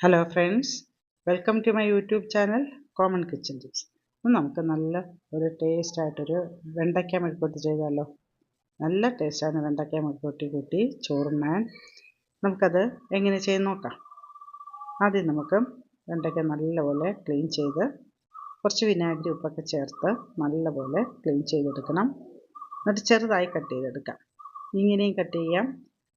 Hello friends welcome to my YouTube channel common kitchen tips ഇന്ന് നമുക്ക് നല്ല ഒരു ടേസ്റ്റ് ആയിട്ടൊരു വെണ്ടയ്ക്ക മെഴുക്കൂട്ടി ചെയ്താലോ? നല്ല ടേസ്റ്റാണ് വെണ്ടയ്ക്ക മെഴുക്കൂട്ടി കൂട്ടി ചോറുണ്ണാൻ നമുക്കത് എങ്ങനെ ചെയ്ത് നോക്കാം? ആദ്യം നമുക്ക് വെണ്ടയ്ക്ക നല്ലപോലെ ക്ലീൻ ചെയ്ത് കുറച്ച് വിനാഗിരി ഉപ്പൊക്കെ ചേർത്ത് നല്ലപോലെ ക്ലീൻ ചെയ്തെടുക്കണം. എന്നിട്ട് ചെറുതായി കട്ട് ചെയ്തെടുക്കാം. ഇങ്ങനെയും കട്ട് ചെയ്യാം.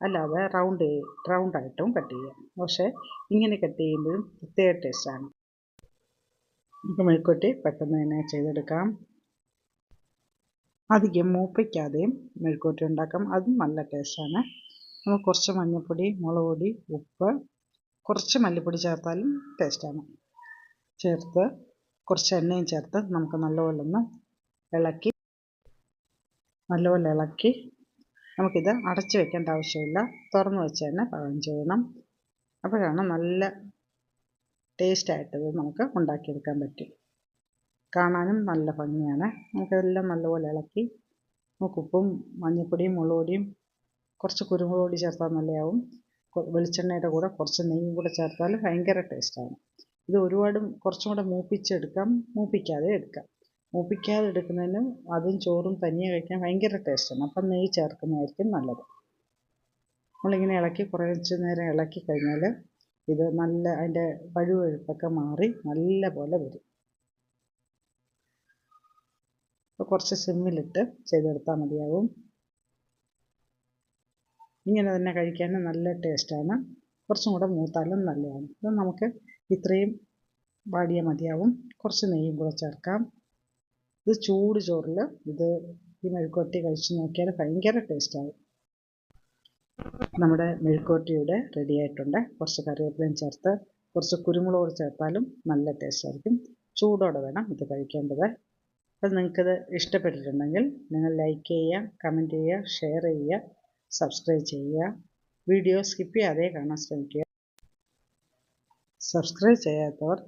അല്ലാതെ റൗണ്ട് റൗണ്ടായിട്ടും കട്ട് ചെയ്യാം. പക്ഷേ ഇങ്ങനെ കട്ട് ചെയ്യുമ്പോഴും പ്രത്യേക ടേസ്റ്റാണ് നമുക്ക് മെഴുക്കുവരട്ടി പെട്ടെന്ന് തന്നെ ചെയ്തെടുക്കാം. അധികം മൂപ്പിക്കാതെയും മെഴുക്കുവരട്ടി ഉണ്ടാക്കാം. അതും നല്ല ടേസ്റ്റാണ് നമുക്ക് കുറച്ച് മഞ്ഞൾപ്പൊടി മുളക് പൊടി ഉപ്പ് കുറച്ച് മല്ലിപ്പൊടി ചേർത്താലും ടേസ്റ്റാണ് ചേർത്ത് കുറച്ച് എണ്ണയും ചേർത്ത് നമുക്ക് നല്ലപോലെ ഒന്ന് ഇളക്കി നല്ലപോലെ ഇളക്കി നമുക്കിത് അടച്ചു വെക്കേണ്ട ആവശ്യമില്ല. തുറന്നു വെച്ച് തന്നെ പാകം ചെയ്യണം. അപ്പോഴാണ് നല്ല ടേസ്റ്റായിട്ടത് നമുക്ക് ഉണ്ടാക്കിയെടുക്കാൻ പറ്റും. കാണാനും നല്ല ഭംഗിയാണ്. നമുക്കതെല്ലാം നല്ലപോലെ ഇളക്കി നമുക്ക് ഉപ്പും മഞ്ഞപ്പൊടിയും മുളക് പൊടിയും കുറച്ച് കുരുമുളക് പൊടി ചേർത്താൽ നല്ലതാവും വെളിച്ചെണ്ണയുടെ കൂടെ കുറച്ച് നെയ്യും കൂടെ ചേർത്താൽ ഭയങ്കര ടേസ്റ്റാണ് ഇത് ഒരുപാട് കുറച്ചും കൂടെ മൂപ്പിച്ചെടുക്കാം. മൂപ്പിക്കാതെ എടുക്കാം. മൂപ്പിക്കാതെ എടുക്കുന്നതിനും അതും ചോറും തനിയെ കഴിക്കാൻ ഭയങ്കര ടേസ്റ്റാണ് അപ്പം നെയ്യ് ചേർക്കുന്നതായിരിക്കും നല്ലത്. നമ്മളിങ്ങനെ ഇളക്കി കുറച്ച് നേരം ഇളക്കി കഴിഞ്ഞാൽ ഇത് നല്ല അതിന്റെ പഴുവഴുപ്പൊക്കെ മാറി നല്ല പോലെ വരും. അപ്പോൾ കുറച്ച് സിമ്മിലിട്ട് ചെയ്തെടുത്താൽ മതിയാവും. ഇങ്ങനെ തന്നെ കഴിക്കാൻ നല്ല ടേസ്റ്റാണ് കുറച്ചും കൂടെ മൂത്താലും നല്ലതാണ്. ഇത് നമുക്ക് ഇത്രയും വാടിയ മതിയാവും. കുറച്ച് നെയ്യും കൂടെ ചേർക്കാം. ഇത് ചൂട് ചോറിൽ ഇത് ഈ മെഴുക്കുവരട്ടി കഴിച്ച് നോക്കിയാൽ ഭയങ്കര ടേസ്റ്റാവും. നമ്മുടെ മെഴുക്കുവരട്ടി റെഡി ആയിട്ടുണ്ട്. കുറച്ച് കറിവേപ്പിലയും ചേർത്ത് കുറച്ച് കുരുമുളക് ചേർത്താലും നല്ല ടേസ്റ്റ് ആയിരിക്കും. ചൂടോടെ വേണം ഇത് കഴിക്കേണ്ടത്. അപ്പോൾ നിങ്ങൾക്കിത് ഇഷ്ടപ്പെട്ടിട്ടുണ്ടെങ്കിൽ നിങ്ങൾ ലൈക്ക് ചെയ്യുക കമന്റ് ചെയ്യുക ഷെയർ ചെയ്യുക സബ്സ്ക്രൈബ് ചെയ്യുക. വീഡിയോ സ്കിപ്പ് ചെയ്യാതെ കാണാൻ ശ്രമിക്കുക. സബ്സ്ക്രൈബ് ചെയ്യാത്തവർ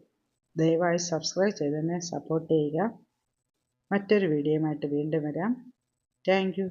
ദയവായി സബ്സ്ക്രൈബ് ചെയ്തതിനെ സപ്പോർട്ട് ചെയ്യുക. മറ്റൊരു വീഡിയോയുമായിട്ട് വീണ്ടും വരാം. താങ്ക്